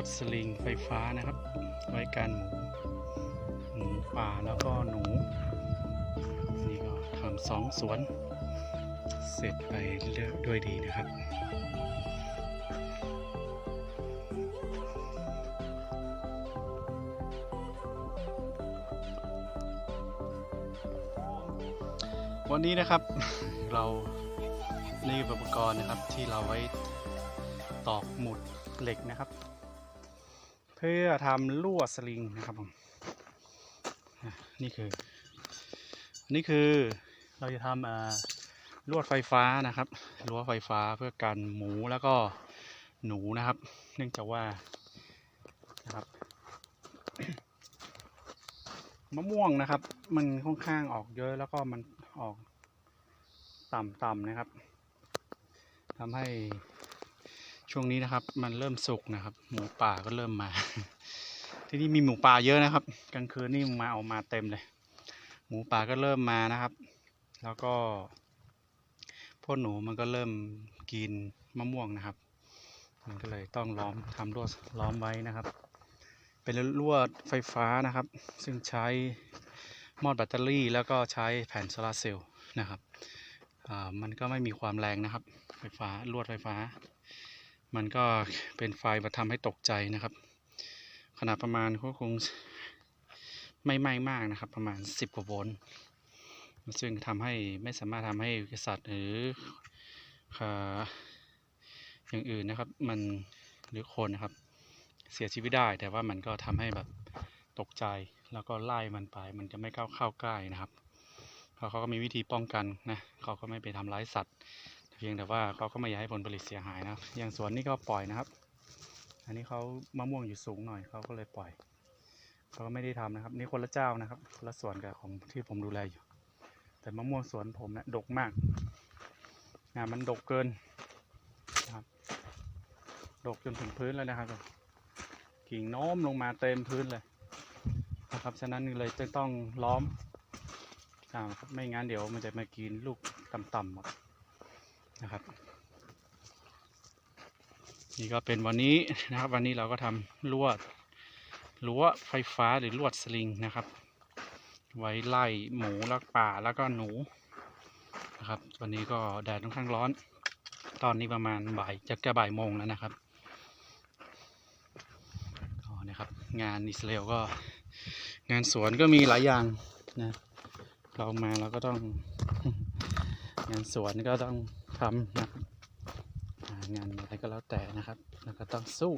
วดสลิงไฟฟ้านะครับ ไว้กันหมูหมูป่าแล้วก็หนู นี่ก็ทำสองสวน เสร็จไปเรียด้วยดีนะครับวันนี้นะครับเรานี่อุปกรณ์นะครับที่เราไว้ตอกหมุดเหล็กนะครับ เพื่อทำลวดสลิงนะครับผมนี่คือ นี่คือเราจะทำลวดไฟฟ้านะครับรั้วไฟฟ้าเพื่อกันหมูแล้วก็หนูนะครับ เนื่องจากว่านะครับมะม่วงนะครับ มันค่อนข้างออกเยอะแล้วก็มันออกต่ำๆนะครับทำให้ ช่วงนี้นะครับ มันเริ่มสุกนะครับ หมูป่าก็เริ่มมา ที่นี่มีหมูป่าเยอะนะครับ กลางคืนนี่มาออกมาเต็มเลย หมูป่าก็เริ่มมานะครับ แล้วก็พวกหนูมันก็เริ่มกินมะม่วงนะครับ มันก็เลยต้องล้อมทำลวดล้อมไว้นะครับ เป็นลวดไฟฟ้านะครับ ซึ่งใช้มอดแบตเตอรี่ แล้วก็ใช้แผ่นโซลาเซลล์นะครับมันก็ไม่มีความแรงนะครับ ไฟฟ้าลวดไฟฟ้า มันก็เป็นไฟมาทำให้ตกใจนะครับ ขนาดประมาณก็คงไม่ไหม้มากนะครับ ประมาณ 10 กว่าโวลต์ซึ่งทำให้ไม่สามารถทำให้สัตว์หรืออ่าอย่างอื่นนะครับ มันหรือคนนะครับ เสียชีวิตได้ แต่ว่ามันก็ทำให้แบบตกใจแล้วก็ไล่มันไป มันจะไม่เข้าเข้าใกล้นะครับเขาเขาก็มีวิธีป้องกันนะเขาก็ไม่ไปทำร้ายสัตว์ พียงแต่ว่าเขาก็ไม่อยากให้ผลผลิตเสียหายนะ อย่างสวนนี่ก็ปล่อยนะครับ อันนี้เขามะม่วงอยู่สูงหน่อยเขาก็เลยปล่อยเขาก็ไม่ได้ทำนะครับ นี่คนละเจ้านะครับคนละสวนกับของที่ผมดูแลอยู่ แต่มะม่วงสวนผมเนะดกมากนะมันดกเกินนะครับ ดกจนถึงพื้นเลยนะครับกิ่งโน้มลงมาเต็มพื้นเลยนะครับฉะนั้นเลยจะต้องล้อมอ่าครับไม่งั้นเดี๋ยวมันจะมากินลูกต่ำๆหมด นะครับ นี่ก็เป็นวันนี้นะครับ วันนี้เราก็ทำลวดรั้วไฟฟ้าหรือลวดสลิงนะครับ ไว้ไล่หมูลักป่าแล้วก็หนูนะครับ วันนี้ก็แดดค่อนข้างร้อน ตอนนี้ประมาณบ่ายจะจะบ่ายโมงแล้วนะครับอ๋อนะครับ งานอิสราเอลก็ งานสวนก็มีหลายอย่างนะเรามาเราก็ต้อง งานสวนก็ต้อง ทำนะครับงานอะไรก็แล้วแต่นะครับ แล้วก็ต้องสู้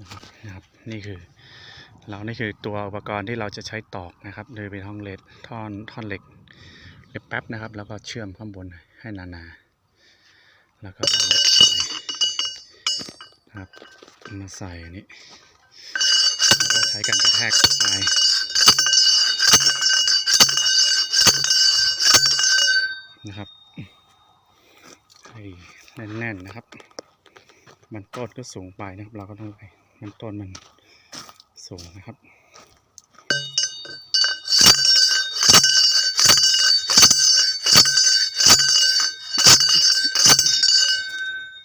นะครับนะครับนี่คือ เรานี่คือตัวอุปกรณ์ที่เราจะใช้ตอกนะครับโดยเป็นท่อนเหล็กท่อนท่อนเหล็กเหล็กแป๊บนะครับ แล้วก็เชื่อมข้างบนให้หนาๆแล้วก็เอามาใส่นะครับมาใส่อันนี้แล้วก็ใช้กันกระแทกไปนะครับ แน่นๆนะครับ มันต้นก็สูงไปนะครับ เราก็ต้องไปมันต้นมันสูงนะครับ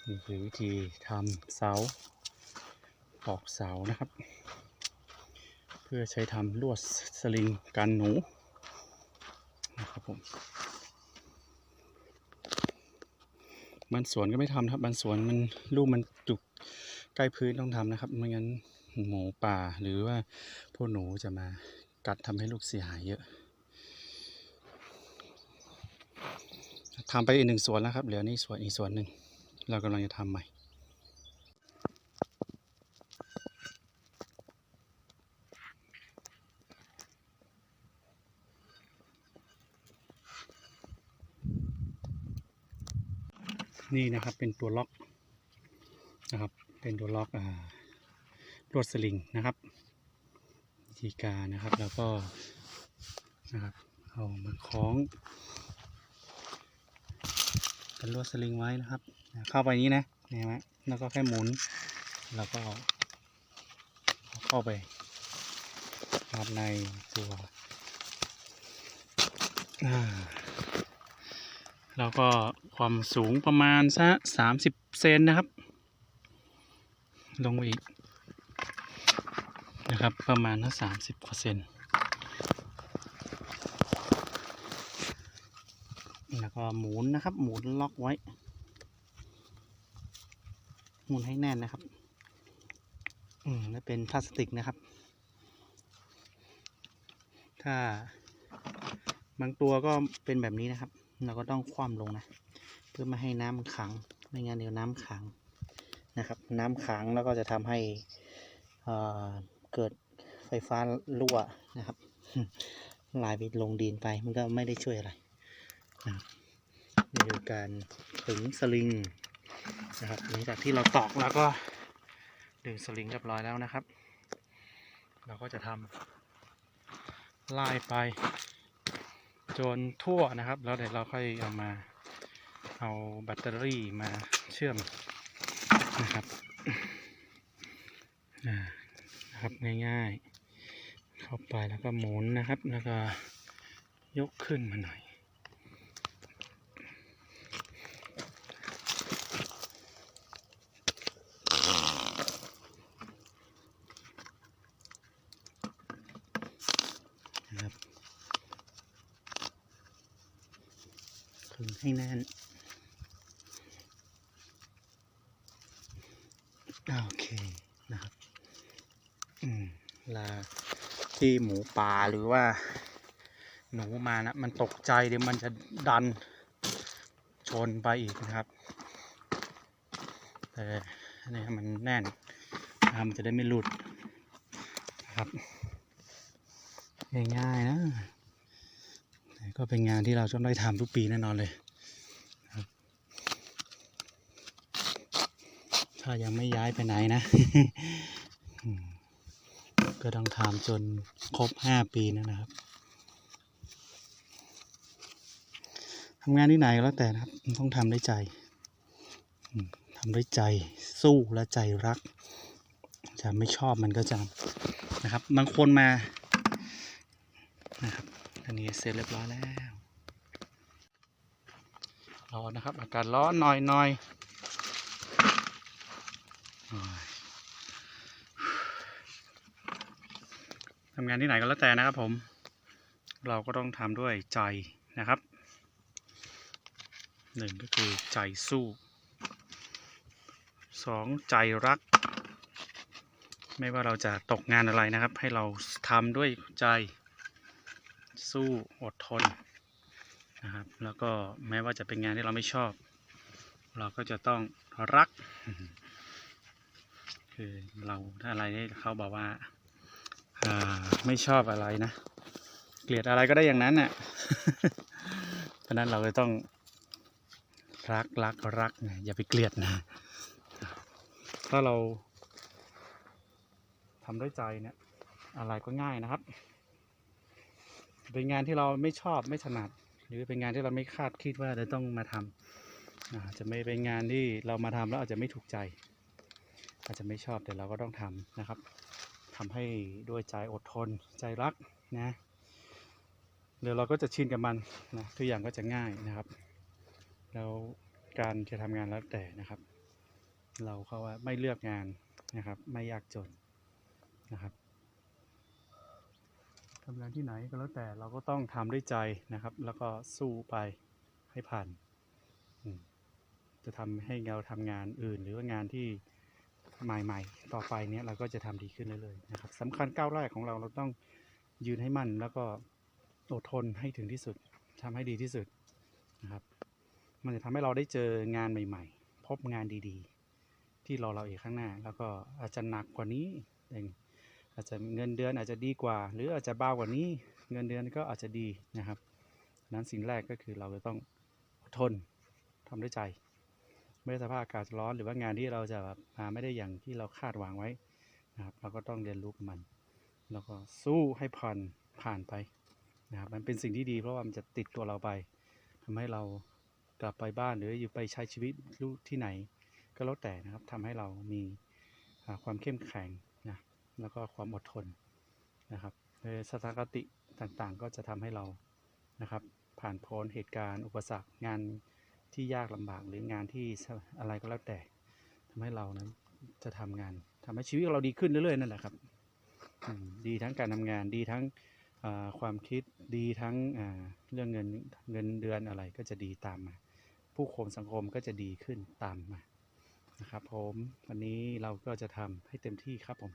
นี่คือวิธีทำเสาตอกเสานะครับ เพื่อใช้ทำลวดสลิงกันหนูนะครับผม บานสวนก็ไม่ทำครับบานสวนมันลูกมันจุกใกล้พื้นต้องทำนะครับไม่งั้นหมูป่าหรือว่าพวกหนูจะมากัดทำให้ลูกเสียหายเยอะทำไปอีกหนึ่งสวนแล้วครับเหลือนี่สวนอีกสวนหนึ่งเรากำลังจะทำใหม่ นี่นะครับเป็นตัวล็อกนะครับเป็นตัวล็อกอ่าลวดสลิงนะครับวิธีการนะครับแล้วก็นะครับเอามาคล้องเป็นลวดสลิงไว้นะครับ เข้าไปนี้นะนี่ฮะแล้วก็แค่หมุนแล้วก็เข้าไปครับในตัวอ่าแล้วก็ ความสูงประมาณสักสามสิบเซนนะครับ ลงอีกนะครับประมาณสามสิบเปอร์เซนแล้วก็หมุนนะครับ หมุนล็อกไว้ หมุนให้แน่นนะครับ อืมและเป็นพลาสติกนะครับ ถ้าบางตัวก็เป็นแบบนี้นะครับ เราก็ต้องคว่ำลงนะ เพื่อไม่ให้น้ำมันขัง ไม่งั้นเดี๋ยวน้ำขังนะครับ น้ำขังแล้วก็จะทำให้เอ่อเกิดไฟฟ้ารั่วนะครับลายไปลงดินไปมันก็ไม่ได้ช่วยอะไรนะรับนี่คือการถึงสลิงนะครับหลังจากที่เราตอกแล้วก็ดึงสลิงเรียบร้อยแล้วนะครับ เราก็จะทำไล่ไป จนทั่วนะครับ แล้วเดี๋ยวเราค่อยเอามาเอาแบตเตอรี่มาเชื่อมนะครับนะครับง่ายๆ เข้าไปแล้วก็หมุนนะครับ แล้วก็ยกขึ้นมาหน่อย นะครับขึงให้แน่นอ่า โอเคนะครับอืมลาที่หมูป่าหรือว่า หนูมานะมันตกใจเดี๋ยวมันจะดันชนไปอีกนะครับ แต่นี่มันแน่นนะมันจะได้ไม่หลุดนะครับ ง่ายๆนะ ก็เป็นงานที่เราต้องได้ทำทุกปีแน่นอนเลยครับ ถ้ายังไม่ย้ายไปไหนนะ ก็ต้องทำจนครบห้าปีนะนะครับทำงานที่ไหนก็แล้วแต่นะครับมันต้องทำด้วยใจทำด้วยใจสู้และใจรัก จะไม่ชอบมันก็จะนะครับ บางคนมานะครับอันนี้เสร็จเรียบร้อยแล้วร้อนนะครับ อากาศร้อนหน่อยหน่อยโอ้ยทำงานที่ไหนก็แล้วแต่นะครับผม เราก็ต้องทำด้วยใจนะครับหนึ่งก็คือใจสู้สองใจรัก ไม่ว่าเราจะตกงานอะไรนะครับ ให้เราทำด้วยใจสู้อดทนนะครับ แล้วก็แม้ว่าจะเป็นงานที่เราไม่ชอบ เราก็จะต้องรัก คือเราถ้าอะไรที่เขาบอกว่าอ่า ไม่ชอบอะไรนะ เกลียดอะไรก็ได้อย่างนั้นน่ะเพราะนั้นเราจะต้องรักรักรักนะอย่าไปเกลียดนะ ถ้าเราทำด้วยใจเนี่ย อะไรก็ง่ายนะครับ เป็นงานที่เราไม่ชอบไม่ถนัด หรือเป็นงานที่เราไม่คาดคิดว่าจะต้องมาทำอาจจะไม่เป็นงานที่เรามาทำแล้วอาจจะไม่ถูกใจ อาจจะไม่ชอบแต่เราก็ต้องทำนะครับ ทำให้ด้วยใจอดทนใจรักนะเดี๋ยวเราก็จะชินกับมันนะทุกอย่างก็จะง่ายนะครับ แล้วการจะทำงานแล้วแต่นะครับ เราเขาว่าไม่เลือกงานนะครับ ไม่ยากจนนะครับทำงานที่ไหนก็แล้วแต่เราก็ต้องทำด้วยใจนะครับ แล้วก็สู้ไปให้ผ่านจะทำให้เราทำงานอื่น หรือว่างานที่ ใหม่ๆ ต่อไปเนี้ยเราก็จะทำดีขึ้นเรื่อยๆนะครับสำคัญก้าวแรกของเราเราต้องยืนให้มั่นแล้วก็อดทนให้ถึงที่สุดทำให้ดีที่สุดนะครับ มันจะทำให้เราได้เจองานใหม่ ๆ พบงานดีๆ ที่รอเราอีกข้างหน้า แล้วก็อาจจะหนักกว่านี้เองอาจจะเงินเดือนอาจจะดีกว่า หรืออาจจะเบากว่านี้ เงินเดือนก็อาจจะดีนะครับนั้นสิ่งแรกก็คือเราจะต้องอดทนทำด้วยใจ ไม่ว่าสภาพอากาศร้อนหรือว่างานที่เราจะแบบมาไม่ได้อย่างที่เราคาดหวังไว้นะครับ เราก็ต้องเรียนรู้กับมัน แล้วก็สู้ให้ผ่านผ่านไปนะครับ มันเป็นสิ่งที่ดีเพราะว่ามันจะติดตัวเราไปทำให้เรากลับไปบ้านหรืออยู่ไปใช้ชีวิตรู้ที่ไหน ก็แล้วแต่นะครับทำให้เรามีความเข้มแข็งนะแล้วก็ความอดทนนะครับสถานคติต่างๆ ก็จะทำให้เรานะครับ ผ่านพ้นเหตุการณ์ อุปสรรคงาน ที่ยากลำบากหรืองานที่อะไรก็แล้วแต่ทำให้เรานั้นจะทำงานทำให้ชีวิตเราดีขึ้นเรื่อยๆนั่นแหละครับดีทั้งการทำงานดีทั้งความคิดดีทั้งเรื่องเงินเงินเดือนอะไรก็จะดีตามมา ผู้คนสังคมก็จะดีขึ้นตามมานะครับผมวันนี้เราก็จะทำให้เต็มที่ครับผม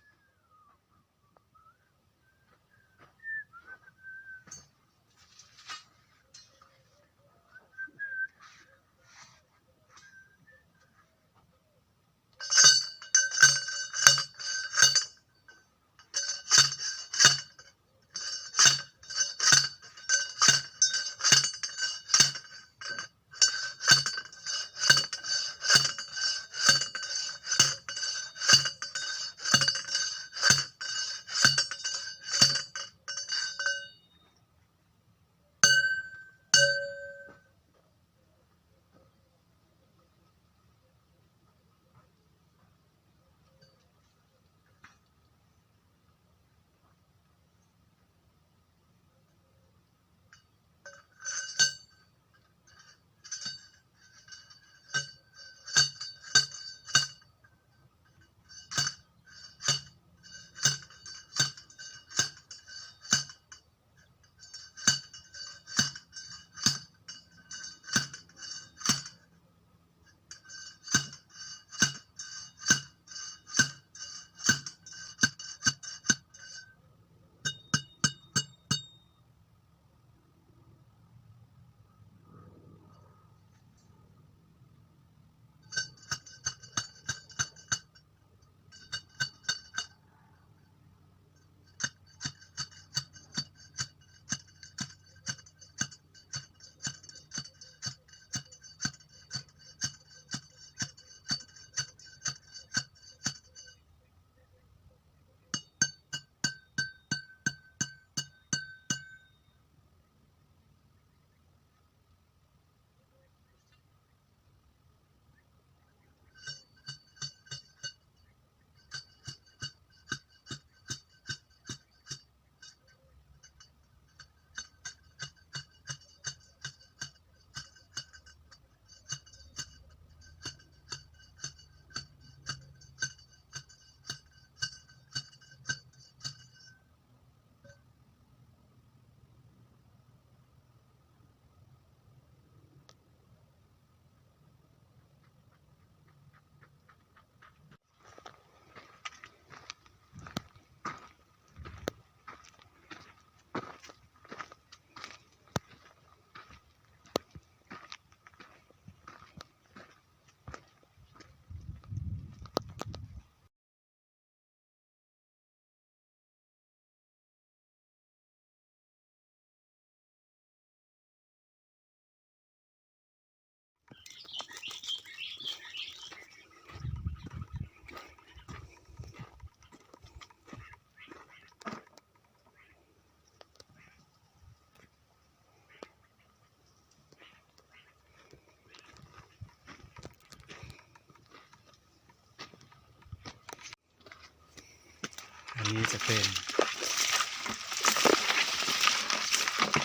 นี้จะเป็น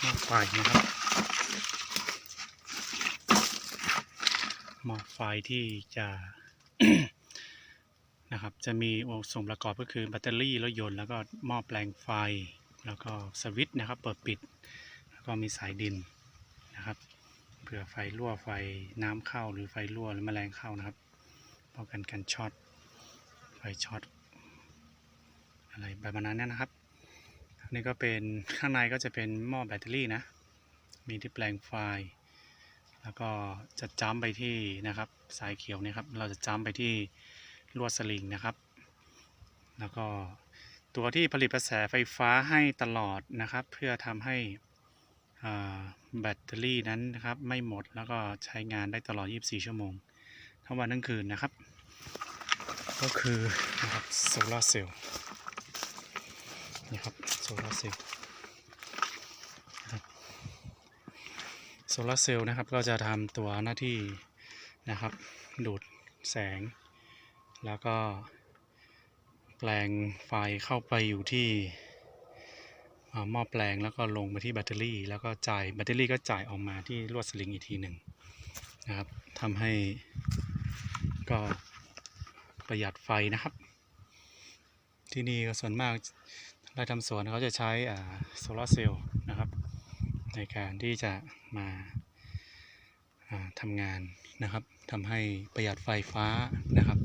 หม้อไฟนะครับหม้อไฟที่จะนะครับจะมีส่วนประกอบก็คือแบตเตอรี่รถยนต์แล้วก็หม้อแปลงไฟ แล้วก็สวิตช์นะครับ เปิดปิด แล้วก็มีสายดินนะครับเผื่อไฟรั่วไฟน้ำเข้าหรือไฟรั่วหรือแมลงเข้านะครับป้องกันการช็อตไฟช็อต อะไรแบบนั้นเนี่ยนะครับนนี้ก็เป็นข้างในก็จะเป็นหม้อแบตเตอรี่นะ มีที่แปลงไฟแล้วก็จะจ้ำไปที่นะครับสายเขียวเนี่ยครับ เราจะจ้ำไปที่ลวดสลิงนะครับ แล้วก็ตัวที่ผลิตกระแสไฟฟ้าให้ตลอดนะครับ เพื่อทำให้แบตเตอรี่นั้นนะครับไม่หมดแล้วก็ใช้งานได้ตลอด 24 ชั่วโมง ทั้งวันทั้งคืนนะครับ ก็คือนะครับโซลาร์เซลล์ นะครับโซลาร์เซลล์โซลาเซลล์นะครับก็จะทำตัวหน้าที่นะครับ ดูดแสง แล้วก็แปลงไฟเข้าไปอยู่ที่หม้อแปลงแล้วก็ลงไปที่แบตเตอรี่ แล้วก็จ่ายแบตเตอรี่ก็จ่ายออกมาที่ลวดสลิงอีกทีหนึ่งนะครับทำให้ก็ปประหยัดไฟนะครับ ที่นี่ก็ส่วนมาก ไร่ทำสวนเขาจะใช้โซลาร์เซลล์นะครับ ในการที่จะมาาทำงานนะครับทำให้ประหยัดไฟฟ้านะครับ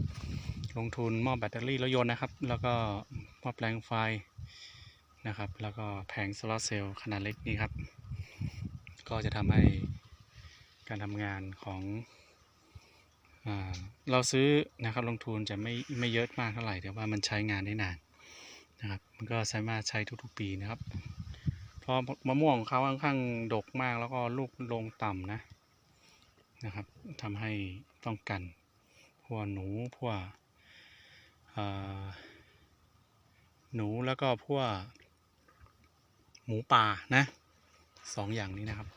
ลงทุนหม้อแบตเตอรี่รถยนต์นะครับ แล้วก็หม้อแปลงไฟนะครับ แล้วก็แผงโซลาร์เซลล์ขนาดเล็กนี้ครับ ก็จะทำให้การทำงานของอเราซื้อนะครับลงทุนจะไม่ไม่เยอะมากเท่าไหร่แต่ว่ามันใช้งานได้นาน นะครับ มันก็สามารถใช้ทุกๆปีนะครับ เพราะมะม่วงของเขาค่อนข้างดกมากแล้วก็ลูกลงต่ำนะนะครับทำให้ป้องกันพวกหนูพวกอ่าหนูแล้วก็พวกหมูป่านะสองอย่างนี้นะครับ